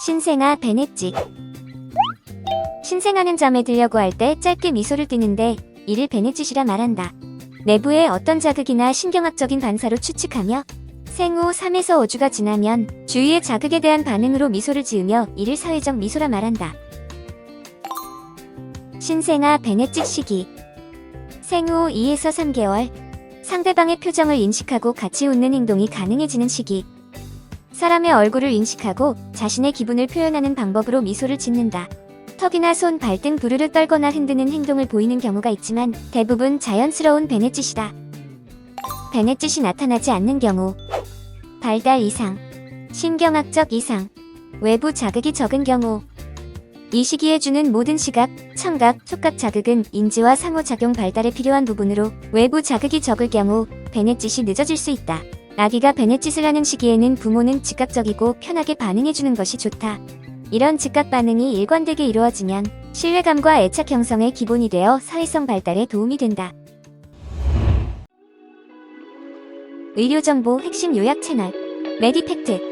신생아 베네찍 신생아는 잠에 들려고 할 때 짧게 미소를 띠는데 이를 베네짓이라 말한다. 내부에 어떤 자극이나 신경학적인 반사로 추측하며 생후 3에서 5주가 지나면 주위의 자극에 대한 반응으로 미소를 지으며 이를 사회적 미소라 말한다. 신생아 베네찍 시기 생후 2에서 3개월 상대방의 표정을 인식하고 같이 웃는 행동이 가능해지는 시기 사람의 얼굴을 인식하고 자신의 기분을 표현하는 방법으로 미소를 짓는다. 턱이나 손, 발 등 부르르 떨거나 흔드는 행동을 보이는 경우가 있지만 대부분 자연스러운 베네짓이다. 베네짓이 나타나지 않는 경우 발달 이상, 신경학적 이상, 외부 자극이 적은 경우 이 시기에 주는 모든 시각, 청각, 촉각 자극은 인지와 상호작용 발달에 필요한 부분으로 외부 자극이 적을 경우 베네짓이 늦어질 수 있다. 아기가 베네짓을 하는 시기에는 부모는 즉각적이고 편하게 반응해주는 것이 좋다. 이런 즉각 반응이 일관되게 이루어지면 신뢰감과 애착 형성의 기본이 되어 사회성 발달에 도움이 된다. 의료정보 핵심 요약 채널 메디팩트